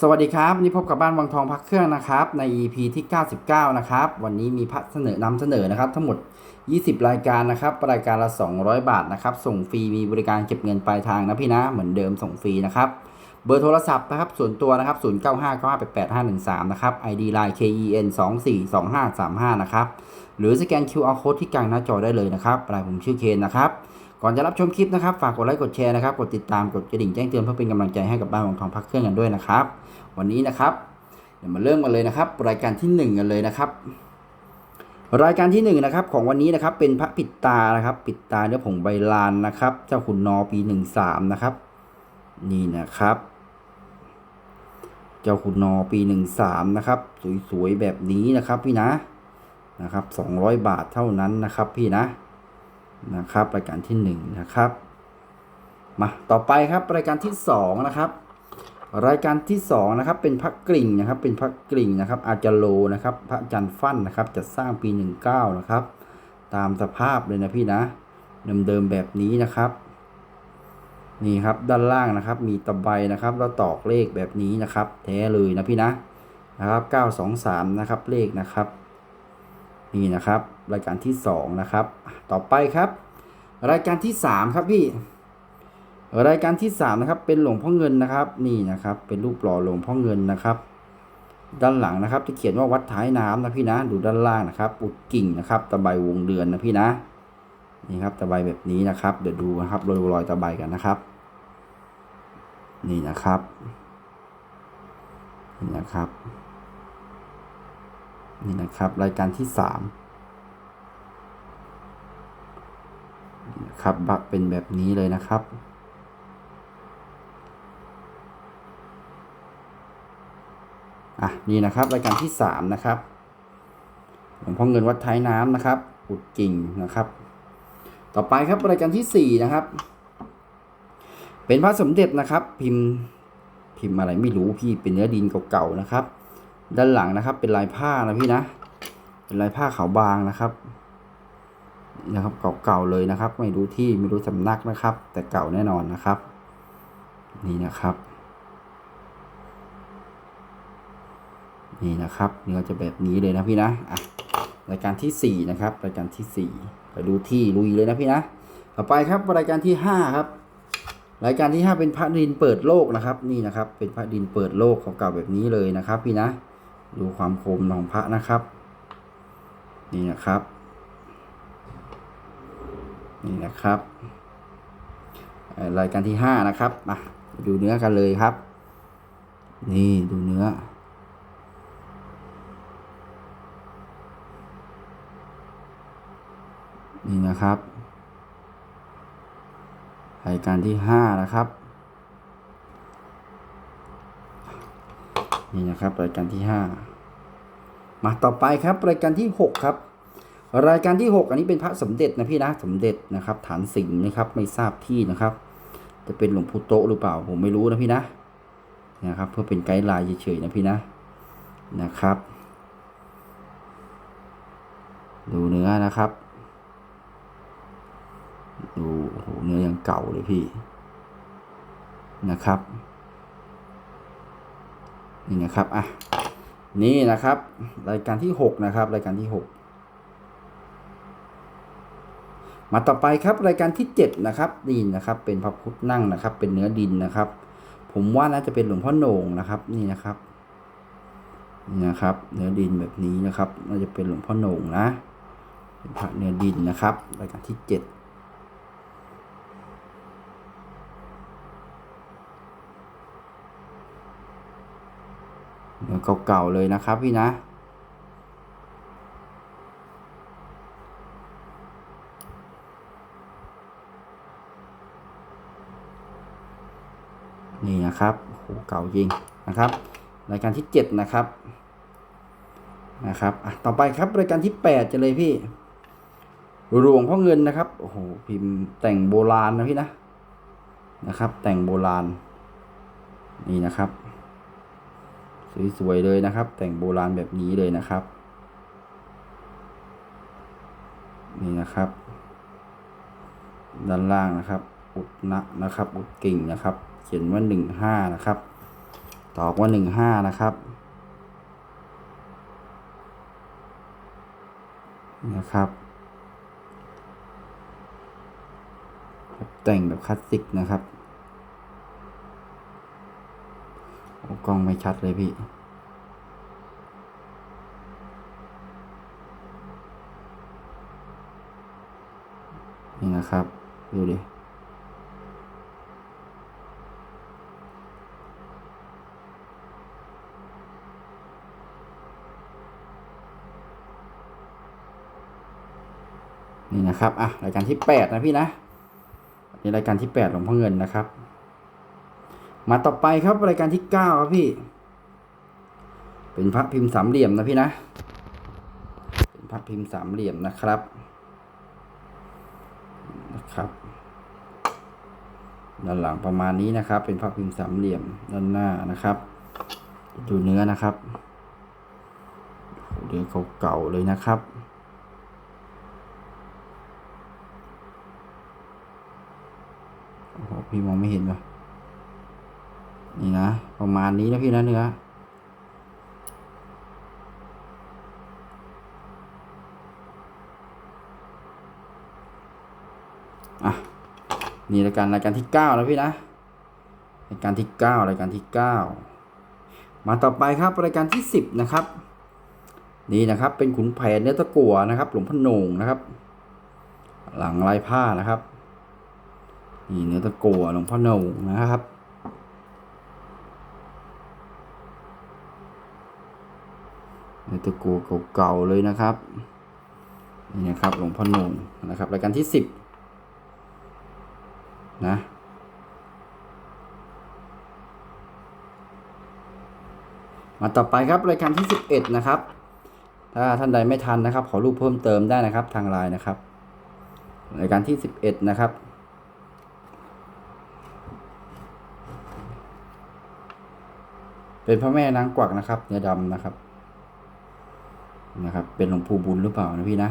สวัสดีครับนนี้พบกับบ้านวังทองพักเครื่องนะครับใน EP ที่ 99 นะครับ วันนี้มีพัเสนอนำเสนอนะครับ ทั้งหมด 20 รายการนะครับ รายการละ 200 บาทนะครับ ส่งฟรีมีบริการเก็บเงินปลายทางนะพี่นะ เหมือนเดิมส่งฟรีนะครับ เบอร์โทรศัพท์นะครับ ส่วนตัวนะครับ 0959588513 นะครับ ID Line KEN 242535 นะครับ หรือสแกน QR Code ที่กลางหน้าจอได้เลยนะครับรายผมชื่อเคนนะครับ ก่อนจะรับชมคลิปนะครับฝากกดไลค์กดแชร์นะครับกดติดตามกดกระดิ่งแจ้งเตือนเพื่อเป็นกำลังใจให้กับบ้านวังทองพักเครื่องกันด้วยนะครับ วันนี้นะครับเดี๋ยวมาเริ่มกันเลยนะครับ รายการที่หนึ่งกันเลยนะครับ รายการที่หนึ่งนะครับของวันนี้นะครับเป็นพระปิดตานะครับ ปิดตาเนื้อผงใบลานนะครับ เจ้าขุนนอปีหนึ่งสามนะครับ นี่นะครับเจ้าขุนนอปีหนึ่งสามนะครับ สวย ๆ แบบนี้นะครับพี่นะนะครับสองร้อยบาทเท่านั้นนะครับพี่นะ นะครับรายการที่หนึ่งนะครับมาต่อไปครับรายการที่สองนะครับรายการที่2นะครับเป็นพระกริ่งนะครับเป็นพระกริ่งนะครับอาจารโลนะครับพระจันทร์ฟั่นนะครับจัดสร้างปี 19นะครับตามสภาพเลยนะพี่นะเดิมๆแบบนี้นะครับนี่ครับด้านล่างนะครับมีตะไบนะครับแล้วตอกเลขแบบนี้นะครับ แท้เลยนะพี่นะนะครับ923นะครับเลขนะครับ นี่นะครับ รายการที่ 2 นะครับ ต่อไปครับ รายการที่ 3 ครับพี่ รายการที่ 3 นะครับ เป็นหลวงพ่อเงินนะครับ นี่นะครับ เป็นรูปหล่อหลวงพ่อเงินนะครับ ด้านหลังนะครับ จะเขียนว่าวัดท้ายน้ำนะพี่นะ ดูด้านล่างนะครับ อุดกิ่งนะครับ ตะไบวงเดือนนะพี่นะ นี่ครับ ตะไบแบบนี้นะครับ เดี๋ยวดูนะครับรอยรอยตะไบกันนะครับ นี่นะครับ นี่นะครับนี่นะครับ รายการที่สาม ครับบักเป็นแบบนี้เลยนะครับ อะนี่นะครับรายการที่ 3 นะครับหลวงพ่อเงินวัดท้ายน้ำนะครับ อุดกิ่งนะครับ ต่อไปครับรายการที่ 4 นะครับ เป็นพระสมเด็จนะครับ พิมพ์พิมพ์อะไรไม่รู้พี่เป็นเนื้อดินเก่าๆนะครับ ด้านหลังนะครับ เป็นลายผ้านะพี่นะ เป็นลายผ้าขาวบางนะครับ นะครับเก่าๆเลยนะครับ ไม่รู้ที่ไม่รู้สำนักนะครับ แต่เก่าแน่นอนนะครับ นี่นะครับ นี่นะครับเนื้อจะแบบนี้เลยนะพี่นะอะรายการที่สี่นะครับ รายการที่สี่ไปดูที่ลุยเลยนะพี่นะ ต่อไปครับรายการที่ห้าครับ รายการที่ห้าเป็นพระดินเปิดโลกนะครับ นี่นะครับ เป็นพระดินเปิดโลกเก่าๆแบบนี้เลยนะครับ พี่นะ ดูความคมของพระนะครับ นี่นะครับ นี่นะครับ รายการที่ห้านะครับมาดูเนื้อกันเลยครับ นี่ดูเนื้อ นี่นะครับ รายการที่ห้านะครับนี่นะครับรายการที่ห้ามาต่อไปครับรายการที่หกครับ รายการที่ 6 อันนี้เป็นพระสมเด็จนะพี่นะสมเด็จนะครับ ฐานสิงห์นะครับไม่ทราบที่นะครับ จะเป็นหลวงพุโตหรือเปล่าผมไม่รู้นะพี่นะนะครับ เพื่อเป็นไกด์ไลน์เฉยๆนะพี่นะนะครับ ดูเนื้อนะครับ ดูโอ้หเนื้อยังเก่าเลยพี่นะครับนี่นะครับอะนี่นะครับ รายการที่ 6 นะครับ รายการที่ 6 มาต่อไปครับรายการที่เจ็ดนะครับนี่นะครับ เป็นพระพุทธนั่งนะครับ เป็นเนื้อดินนะครับ ผมว่าน่าจะเป็นหลวงพ่อโหน่งนะครับ นี่นะครับนี่นะครับ เนื้อดินแบบนี้นะครับ น่าจะเป็นหลวงพ่อโหน่งนะเป็นพระเนื้อดินนะครับ รายการที่เจ็ดเนื้อเก่าๆเลยนะครับพี่นะ นี่นะครับโอ้โห เก่าจริงนะครับ รายการที่เจ็ดนะครับนะครับต่อไปครับรายการที่แปดจะเลยพี่หลวงพ่อเงินนะครับโอ้โหพิมพ์แต่งโบราณนะพี่นะนะครับ แต่งโบราณนี่นะครับ สวยๆเลยนะครับ แต่งโบราณแบบนี้เลยนะครับ นี่นะครับ ด้านล่างนะครับ อุดนะนะครับ อุดกิ่งนะครับ เขียนว่าหนึ่งห้านะครับ ตอกว่าหนึ่งห้านะครับ นะครับ แต่งแบบคลาสสิกนะครับกล้องไม่ชัดเลยพี่นี่นะครับ ดูดิ นี่นะครับ อะ รายการที่แปดนะพี่นะนี่รายการที่แปดหลวงพ่อเงินนะครับ มาต่อไปครับรายการที่เก้าครับพี่ เป็นพระพิมพ์สามเหลี่ยมนะพี่นะ เป็นพระพิมพ์สามเหลี่ยมนะครับ นะครับ ด้านหลังประมาณนี้นะครับ เป็นพระพิมพ์สามเหลี่ยมด้านหน้านะครับ ดูเนื้อนะครับเนื้อเก่าๆเลยนะครับ โอ้โห พี่มองไม่เห็นวะนี่นะ ประมาณนี้นะพี่นะเนื้ออะนี่รายการรายการที่เก้าแล้วพี่นะรายการที่เก้ารายการที่เก้ามาต่อไปครับรายการที่สิบนะครับ นี่นะครับเป็นขุนแผนเนื้อตะกั่วนะครับ หลวงพ่อหนงนะครับ หลังลายผ้านะครับ นี่เนื้อตะกั่วหลวงพ่อโหนงนะครับ เนื้อตะกั่วเก่าๆเลยนะครับ นี่นะครับหลวงพ่อโหนงนะครับรายการที่สิบนะมาต่อไปครับรายการที่สิบเอ็ดนะครับ ถ้าท่านใดไม่ทันนะครับ ขอรูปเพิ่มเติมได้นะครับทางไลน์นะครับ รายการที่สิบเอ็ดนะครับ เป็นพระแม่นางกวักนะครับ เนื้อดำนะครับ นะครับ เป็นหลวงปู่บุญหรือเปล่านะพี่นะ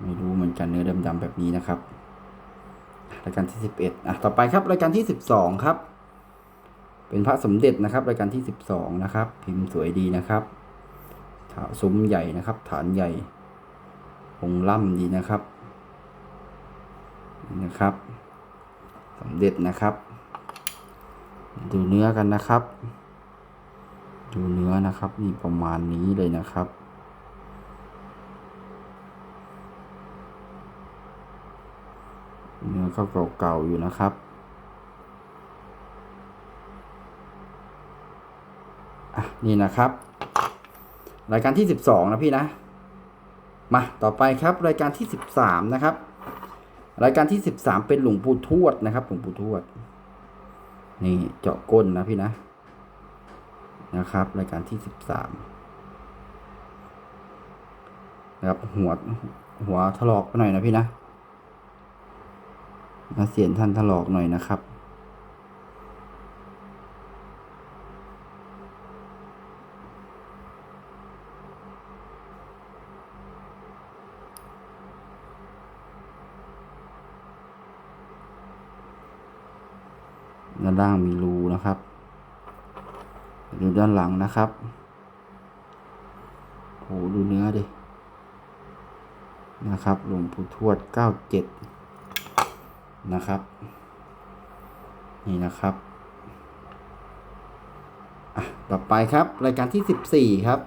ไม่รู้เหมือนกันเนื้อดำๆแบบนี้นะครับรายการที่สิบเอ็ดอะต่อไปครับรายการที่สิบสองครับ เป็นพระสมเด็จนะครับรายการที่สิบสองนะครับ พิมพ์สวยดีนะครับถาซุ้มใหญ่นะครับ ฐานใหญ่องค์ล่ำดีนะครับนะครับสมเด็จนะครับ ดูเนื้อกันนะครับ ดูเนื้อนะครับนี่ประมาณนี้เลยนะครับ เนื้อก็เก่าๆอยู่นะครับอะนี่นะครับ รายการที่สิบสองนะพี่นะ มาต่อไปครับรายการที่สิบสามนะครับ รายการที่สิบสามเป็นหลวงปู่ทวดนะครับหลวงปู่ทวด นี่เจาะก้นนะพี่นะ นะครับ รายการที่สิบสามนะครับหัวหัวถลอกไปหน่อยนะพี่นะมาเสียนท่านถลอกหน่อยนะครับ ด้านล่างมีรูนะครับ ดูด้า นะครับโหดูเนื้อดินะครับหลวงปู่ทวดเก้าเจ็ดนะครับ นี่นะครับต่อไปครับ รายการที่สิบสี่ครับ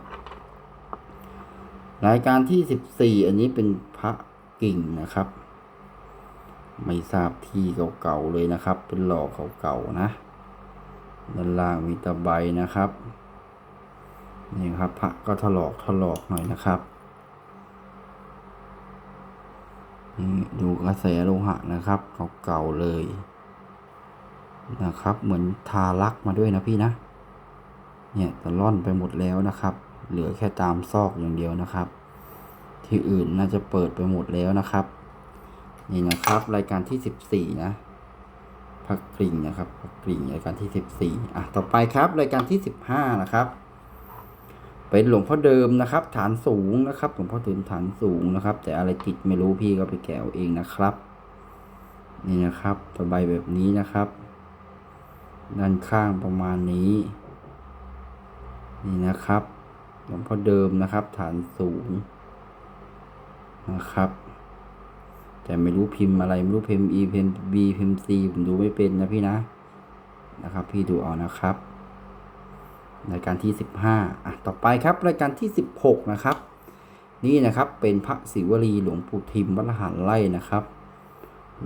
รายการที่สิบสี่อันนี้เป็นพระกิ่งนะครับ ไม่ทราบที่เก่าๆเลยนะครับ เป็นหล่อเก่าๆนะด้านล่างมีตะไบนะครับ นี่ครับพระก็ถลอกถลอกหน่อยนะครับนี่ดูกระแสโลหะนะครับเก่าๆเลยนะครับ เหมือนทาลักมาด้วยนะพี่นะ เนี่ยตะล่อนไปหมดแล้วนะครับ เหลือแค่ตามซอกอย่างเดียวนะครับ ที่อื่นน่าจะเปิดไปหมดแล้วนะครับ นี่นะครับ รายการที่สิบสี่นะพักกริ่งนะครับพักกริ่งรายการที่สิบสี่อะต่อไปครับ รายการที่สิบห้านะครับ เป็นหลวงพ่อเดิมนะครับ ฐานสูงนะครับ หลวงพ่อเดิมฐานสูงนะครับ แต่อะไรติดไม่รู้พี่ก็ไปแกะเอาเองนะครับ นี่นะครับตะไบแบบนี้นะครับ ด้านข้างประมาณนี้ นี่นะครับ หลวงพ่อเดิมนะครับ ฐานสูงนะครับ แต่ไม่รู้พิมพ์อะไรไม่รู้พิมพ์ E พิมพ์ B พิมพ์ C ผมดูไม่เป็นนะพี่นะนะครับ พี่ดูเอานะครับ รายการที่ 15อะต่อไปครับรายการที่ 16 นะครับ นี่นะครับเป็นพระศิวลีหลวงปู่ทิมวัดลหันไล่นะครับ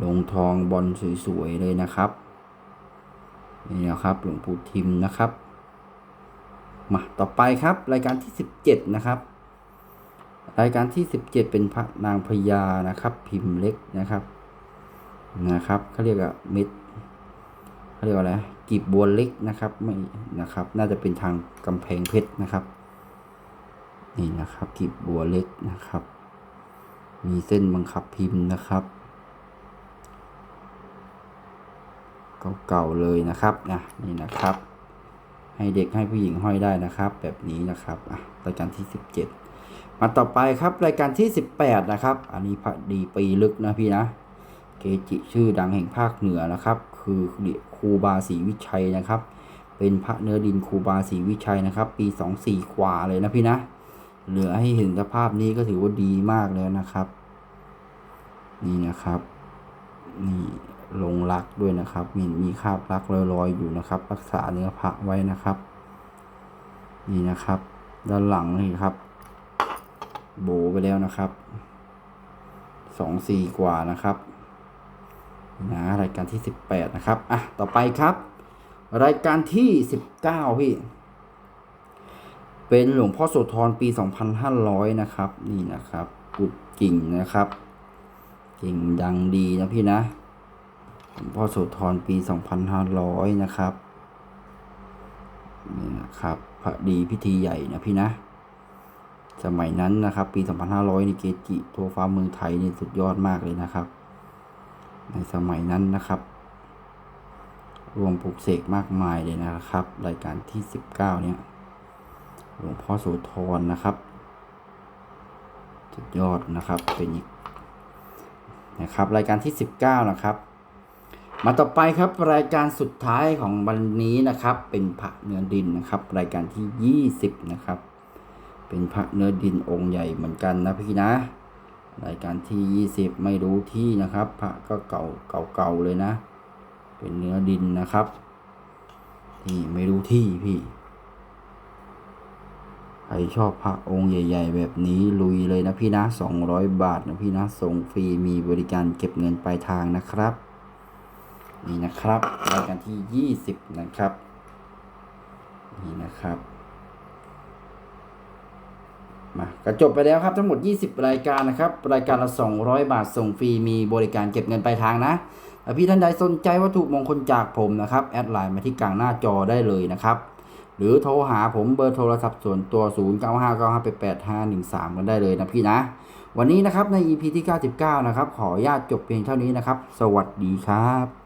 ลงทองบอลสวยๆเลยนะครับนี่นะครับหลวงปู่ทิมนะครับมาต่อไปครับรายการที่ 17 นะครับ รายการที่ 17 เป็นพระนางพญานะครับ พิมพ์เล็กนะครับนะครับเขาเรียกว่าเม็ดเขาเรียกว่าอะไร กีบบัวเล็กนะครับไม่นะครับ น่าจะเป็นทางกำแพงเพชรนะครับ นี่นะครับกีบบัวเล็กนะครับ มีเส้นบังคับพิมพ์นะครับ เก่าๆเลยนะครับนะนี่นะครับ ให้เด็กให้ผู้หญิงห้อยได้นะครับ แบบนี้นะครับอะรายการที่ 17 มาต่อไปครับรายการที่ 18 นะครับ อันนี้พระดีปีลึกนะพี่นะ เกจิชื่อดังแห่งภาคเหนือนะครับ คือครูบาศรีวิชัยนะครับ เป็นพระเนื้อดินครูบาศรีวิชัยนะครับ ปี 24ขวาเลยนะพี่นะ เหลือให้เห็นสภาพนี้ก็ถือว่าดีมากแล้วนะครับ นี่นะครับนี่ลงรักด้วยนะครับ มีมีคราบรักลอยๆอยู่นะครับ รักษาเนื้อพระไว้นะครับ นี่นะครับ ด้านหลังนี่ครับ โบไปแล้วนะครับสองสี่กว่านะครับ นะรายการที่สิบแปดนะครับ อะ ต่อไปครับ รายการที่สิบเก้าพี่ เป็นหลวงพ่อโสธรปีสองพันห้าร้อยนะครับ นี่นะครับกุดกิ่งนะครับ กิ่งดังดีนะพี่นะ หลวงพ่อโสธรปีสองพันห้าร้อยนะครับ นี่นะครับพระดีพิธีใหญ่นะพี่นะ สมัยนั้นนะครับ ปี 2500 นี่เกจิทัวฟ้าเมืองไทยนี่สุดยอดมากเลยนะครับ ในสมัยนั้นนะครับ รวมปลูกเสกมากมายเลยนะครับ รายการที่ 19 เนี่ย หลวงพ่อโสธรนะครับ สุดยอดนะครับเป็นอีกนะครับ รายการที่ 19 นะครับ มาต่อไปครับรายการสุดท้ายของวันนี้นะครับ เป็นพระเนื้อดินนะครับ รายการที่ 20 นะครับ เป็นพระเนื้อดินองค์ใหญ่เหมือนกันนะพี่นะ รายการที่ 20 ไม่รู้ที่นะครับ พระก็เก่าเก่าๆเลยนะ เป็นเนื้อดินนะครับนี่ไม่รู้ที่พี่ใครชอบพระองค์ใหญ่ ๆ แบบนี้ลุยเลยนะพี่นะ 200 บาทนะพี่นะส่งฟรีมีบริการเก็บเงินปลายทางนะครับ นี่นะครับรายการที่ 20 นะครับ นี่นะครับ มาก็จบไปแล้วครับทั้งหมด 20 รายการนะครับ รายการละ 200 บาทส่งฟรีมีบริการเก็บเงินปลายทางนะถ้าพี่ท่านใดสนใจวัตถุมงคลจากผมนะครับ แอดไลน์มาที่กลางหน้าจอได้เลยนะครับ หรือโทรหาผมเบอร์โทรศัพท์ส่วนตัว 0 9 5 9 5 8 8 5 1 3 กันได้เลยนะพี่นะ วันนี้นะครับใน EP ที่ 99 นะครับ ขออนุญาตจบเพียงเท่านี้นะครับ สวัสดีครับ